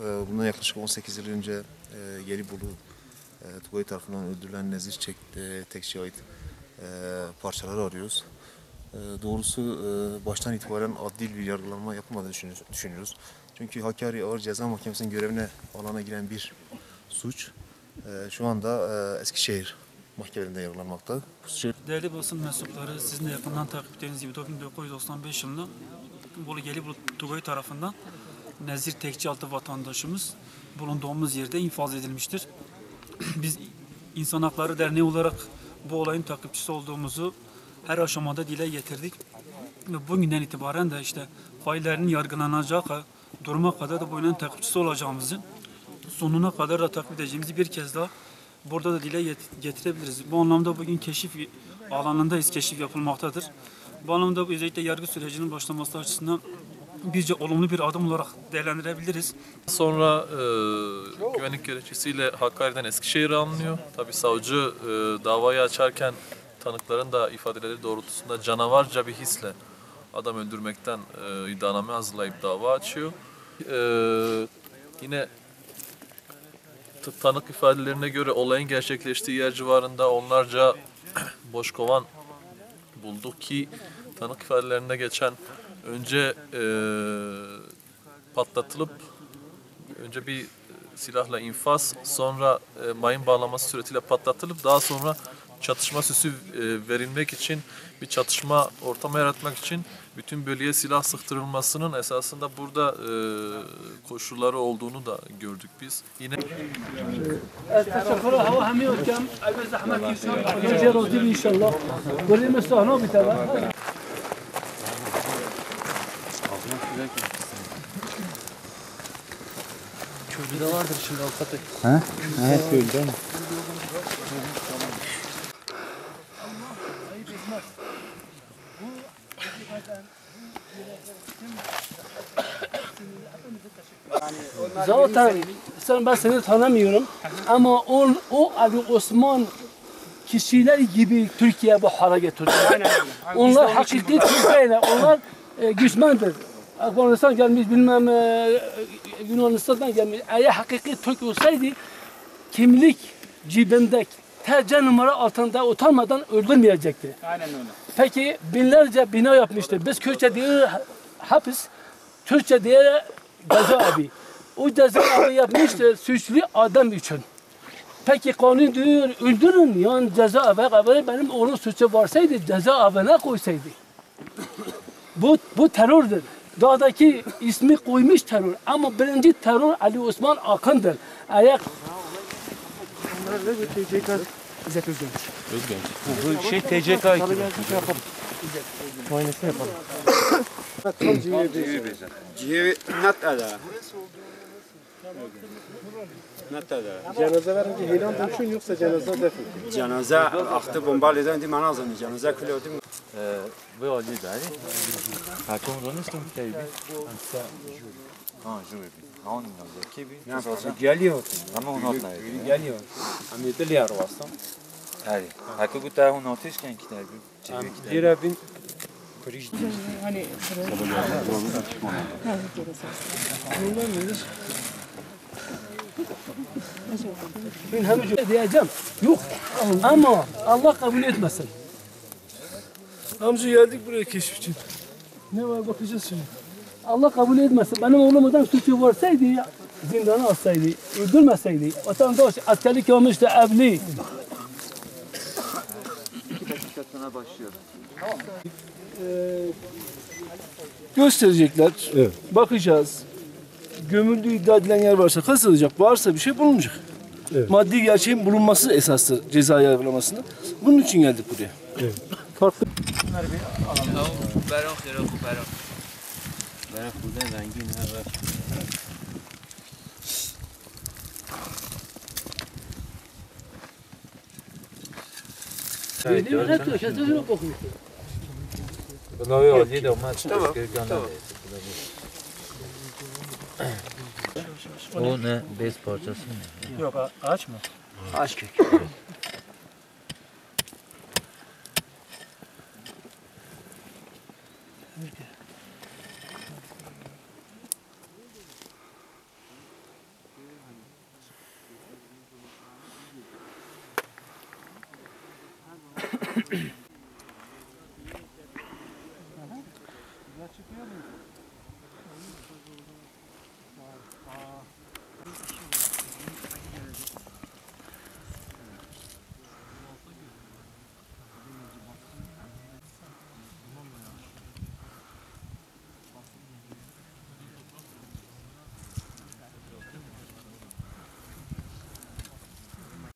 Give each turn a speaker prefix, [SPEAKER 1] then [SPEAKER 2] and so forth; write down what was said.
[SPEAKER 1] e, bundan yaklaşık 18 yıl önce Gelibolu e, Tugay tarafından öldürülen Nezih Çek, e, Tekçi'ye ait parçaları arıyoruz. E, doğrusu baştan itibaren adil bir yargılanma yapılmadığını düşünüyoruz. Çünkü Hakkari Ağır Ceza Mahkemesi'nin görevine alana giren bir suç şu anda Eskişehir mahkemelerinde yargılanmakta.
[SPEAKER 2] Değerli basın mensupları, sizin de yakından takip ettiğiniz gibi 1995 yılında Bolu Gelibolu Tugay tarafından Nezir Tekçi adlı vatandaşımız bulunduğumuz yerde infaz edilmiştir. Biz İnsan Hakları Derneği olarak bu olayın takipçisi olduğumuzu her aşamada dile getirdik. Ve bugünden itibaren de işte faillerinin yargılanacağı duruma kadar da bu olayın takipçisi olacağımızı sonuna kadar da takip edeceğimizi bir kez daha burada da dile get- getirebiliriz. Bu anlamda bugün keşif alanındayız, keşif yapılmaktadır. Bu anlamda özellikle yargı sürecinin başlaması açısından bizce olumlu bir adım olarak değerlendirebiliriz.
[SPEAKER 3] Sonra e, güvenlik gerekçesiyle Hakkari'den Eskişehir'e alınıyor. Tabii savcı e, davayı açarken tanıkların da ifadeleri doğrultusunda canavarca bir hisle adam öldürmekten e, iddianame hazırlayıp dava açıyor. E, yine tanık ifadelerine göre olayın gerçekleştiği yer civarında onlarca boş kovan bulduk ki tanık ifadelerinde geçen önce e, patlatılıp önce bir silahla infaz sonra e, mayın bağlaması suretiyle patlatılıp daha sonra çatışma süsü e, verilmek için bir çatışma ortamı yaratmak için bütün bölgeye silah sıktırılmasının esasında burada e, koşulları olduğunu da gördük biz. Yine
[SPEAKER 4] Bir de vardır şimdi avukat. He? Evet böyle değil mi? Zaten sen ben seni tanımıyorum ama o, o Ali Osman kişiler gibi Türkiye bu hale getirdi. Onlar hakiki Türkiye'yle, onlar e, düşmandır. Afganistan gelmiş bilmem e, Yunanistan'dan gelmiş. Eğer hakiki Türk olsaydı kimlik cibinde TC numara altında utanmadan öldürmeyecekti.
[SPEAKER 5] Aynen öyle.
[SPEAKER 4] Peki binlerce bina yapmıştır. Biz Kürtçe diye hapis, Türkçe diye cezaevi. O cezaevi yapmıştır suçlu adam için. Peki kanun diyor öldürün yani cezaevi kabul benim onun suçu varsaydı cezaevine koysaydı. Bu, bu terördür. Dağdaki ismi koymuş terör. Ama birinci terör Ali Osman Akın'dır. Eğer
[SPEAKER 5] Şey TCK ekibi.
[SPEAKER 6] Cihevi net eder. Net eder.
[SPEAKER 7] Cenaze verince helan dönüşün yoksa cenaze defin.
[SPEAKER 6] Cenaze aktı bombalı döndü manazını. Cenaze külü
[SPEAKER 8] ödüm. Ee, bu Ali Dari. Hakkım danıştım şey kaybi. Ha jüri bi. Ha onun yanında kebi.
[SPEAKER 6] Ne fazla geliyor.
[SPEAKER 8] Ama onu atla.
[SPEAKER 6] Geliyor. Amitli yar vasam.
[SPEAKER 8] Hadi. Hakkı gutta onu ateşken kitler bir. Çevir
[SPEAKER 6] kitler. Hani
[SPEAKER 4] ben hem diyeceğim. Yok. Ama Allah kabul etmesin. Amca geldik buraya keşif için. Ne var bakacağız şimdi. Allah kabul etmesin. Benim oğlumdan suçu varsaydı ya, zindana atsaydı, öldürmeseydi. Vatandaş askerlik yapmıştı, evli. Ee, gösterecekler. Bakacağız gömüldüğü iddia edilen yer varsa kastılacak, varsa bir şey bulunacak. Evet. Maddi gerçeğin bulunması esastır ceza yargılamasında. Bunun için geldik buraya.
[SPEAKER 8] Evet. Farklı. Bunları o ne? Bez parçası mı?
[SPEAKER 2] Yok ağaç mı?
[SPEAKER 4] Ağaç kökü.
[SPEAKER 3] Mm-hmm.